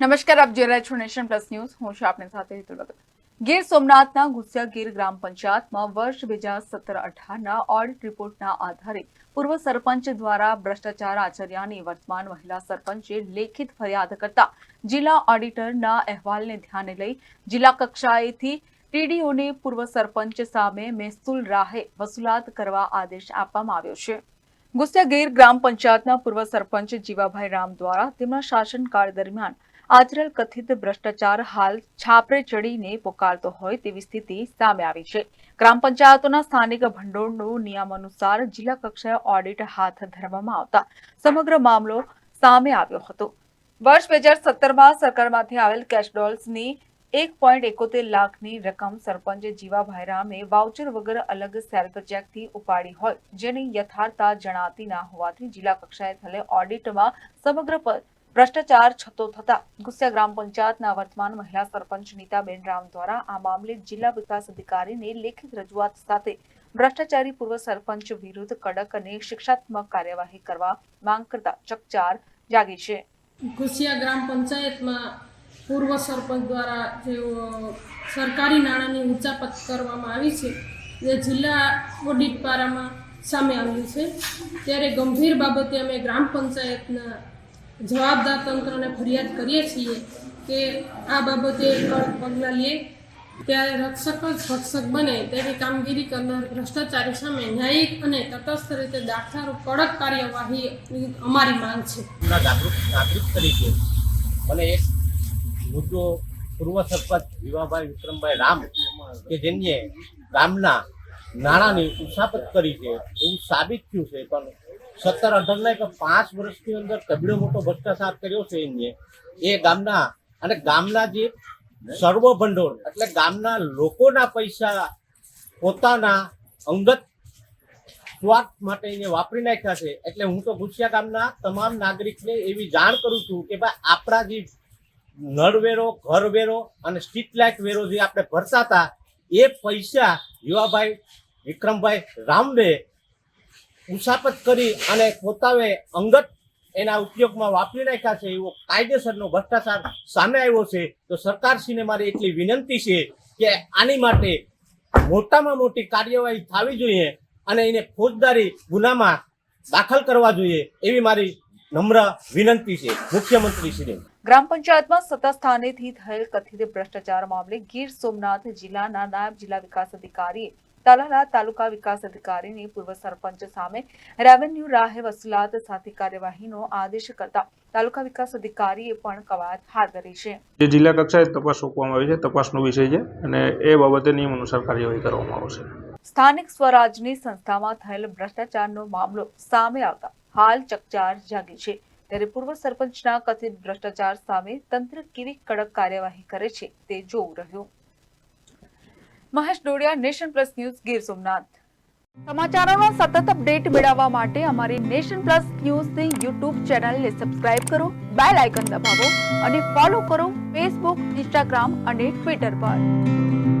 નમસ્કાર, આપ જોઈ રહ્યા છો નેશન પ્લસ ન્યૂઝ. હું છું આપની સાથે હેતુ ભગત. ગીર સોમનાથના ગુસ્યા ગીર ગ્રામ પંચાયતમાં વર્ષ બે હજાર સત્તર અઢારના ઓડિટ રિપોર્ટના આધારે પૂર્વ સરપંચ દ્વારા ભ્રષ્ટાચાર આચર્યાની વર્તમાન મહિલા સરપંચે લેખિત ફરિયાદ કરતા જિલ્લા ઓડિટરના અહેવાલને ધ્યાને લઈ જિલ્લા કક્ષાએથી ટીડીઓને પૂર્વ સરપંચ સામે મહેસૂલ રાહે વસૂલાત કરવા આદેશ આપવામાં આવ્યો છે. ગુસ્યા ગીર ગ્રામ પંચાયતના પૂર્વ સરપંચ જીવાભાઈ રામ દ્વારા તેમના શાસનકાળ દરમિયાન આચરેલ કથિત ભ્રષ્ટાચાર હાલ છાપરે ચડીને પોકારતો હોય તેવી સ્થિતિ સામે આવી છે. ગ્રામ પંચાયતોના સ્થાનિક ભંડોળનું નિયમ જિલ્લા કક્ષાએ ઓડિટ હાથ ધરવામાં આવતા સમગ્ર મામલો સામે આવ્યો હતો. વર્ષ બે હજાર સત્તરમાં સરકારમાંથી આવેલ કેશડોલ્સની એક પોઈન્ટ એકોતેર લાખની રકમ સરપંચ જીવાભાઈ રામે વાઉચર વગર અલગ સેલ્ફ ચેકથી ઉપાડી હોય, જેની યથાર્થતા જણાતી ના હોવાથી જિલ્લા કક્ષાએ થયેલ ઓડિટમાં સમગ્ર ભ્રષ્ટાચાર છતો થતા ગુસ્સા ગ્રામ પંચાયતના વર્તમાન મહિલા સરપંચ નીતાબેન રામ દ્વારા આ મામલે જિલ્લા વિકાસ અધિકારીને લેખિત રજૂઆત સાથે ભ્રષ્ટાચારી પૂર્વ સરપંચ વિરુદ્ધ કડક અને શિક્ષાત્મક કાર્યવાહી કરવા માંગ કરતા ચકચાર જાગી છે. ગુસિયા ગ્રામ પંચાયતમાં પૂર્વ સરપંચ દ્વારા જે સરકારી નાણાંની ઊંચાપત કરવામાં આવી છે જે જિલ્લા ઓડિટ પારામાં સામે આવ્યું છે. ત્યારે ગંભીર બાબતે અમે ગ્રામ પંચાયતના જવાબદાર તંત્રને ફરિયાદ કરીએ છીએ કે આ બાબતે કડક પગલાં લે, ત્યારે રક્ષક જ ભક્ષક બને તેવી કામગીરી કરનાર ભ્રષ્ટાચારી સામે ન્યાયિક અને તટસ્થ રીતે દાખલારૂપ કડક કાર્યવાહી અમારી માંગ છે. જાગૃત નાગરિક તરીકે. મને એક પૂર્વ સરપંચ વિવાભાઈ વિક્રમભાઈ રામ કે જેમને ગામના નાણાંની ઉછાપત કરી છે, એવું સાબિત થયું છે, પણ સત્તર અઢારના કે પાંચ વર્ષની અંદર કબીડો મોટો ભ્રષ્ટાચાર કર્યો છે એમને એ ગામના, અને ગામના જે સર્વ ભંડોળ એટલે ગામના લોકોના પૈસા પોતાના અંગત સ્વાર્થ માટે એને વાપરી નાખ્યા છે. એટલે હું તો ગુસ્યા ગામના તમામ નાગરિકને એવી જાણ કરું છું કે ભાઈ, આપણા જે નળવેરો, ઘરવેરો અને સ્ટ્રીટ લાઇટ વેરો જે આપણે ભરતા હતા, એ પૈસા યુવાભાઈ વિક્રમભાઈ રામબે ઉસાપત કરી અને પોતાવે અંગત એના ઉપયોગમાં વાપરી નાખ્યા છે એવો કાયદેસરનો ભ્રષ્ટાચાર સામે આવ્યો છે. તો સરકારશ્રીને મારી એટલી વિનંતી છે કે આની માટે મોટામાં મોટી કાર્યવાહી થવી જોઈએ અને એને ફોજદારી ગુનામાં દાખલ કરવા જોઈએ એવી મારી નમ્ર વિનંતી છે. મુખ્યમંત્રી શ્રી ગ્રામ પંચાયતમાં સત્તા સ્થાનેથી થયેલ કથિત ભ્રષ્ટાચાર મામલે ગીર સોમનાથ જિલ્લાના નાયબ જિલ્લા વિકાસ અધિકારીએ તાલાલા તાલુકા વિકાસ અધિકારીની પૂર્વ સરપંચ સામે રેવન્યુ રાહે વસૂલાત સાથે કાર્યવાહીનો આદેશ કરતા તાલુકા વિકાસ અધિકારીએ પણ કવાયત હાથ ધરી છે. જે જિલ્લા કક્ષાએ તપાસ સોંપવામાં આવી છે તપાસનો વિષય છે અને એ બાબતે નિયમ અનુસાર કાર્યવાહી કરવામાં આવશે. સ્થાનિક સ્વરાજની સંસ્થામાં થયેલ ભ્રષ્ટાચારનો મામલો સામે આવતા હાલ ચકચાર જાગી છે. ત્યારે પૂર્વ સરપંચના કથિત ભ્રષ્ટાચાર સામે તંત્ર કેવી કડક કાર્યવાહી કરે છે તે જોવું રહ્યું. Mahesh Dodiya, nation plus news, Gir Somnath. સમાચારોનો સતત અપડેટ મેળવવા માટે અમારી નેશન પ્લસ ન્યૂઝની યુટ્યુબ ચેનલને સબસ્ક્રાઇબ કરો, બેલ આઇકન દબાવો અને ફોલો કરો ફેસબુક, ઇન્સ્ટાગ્રામ અને ટ્વિટર પર.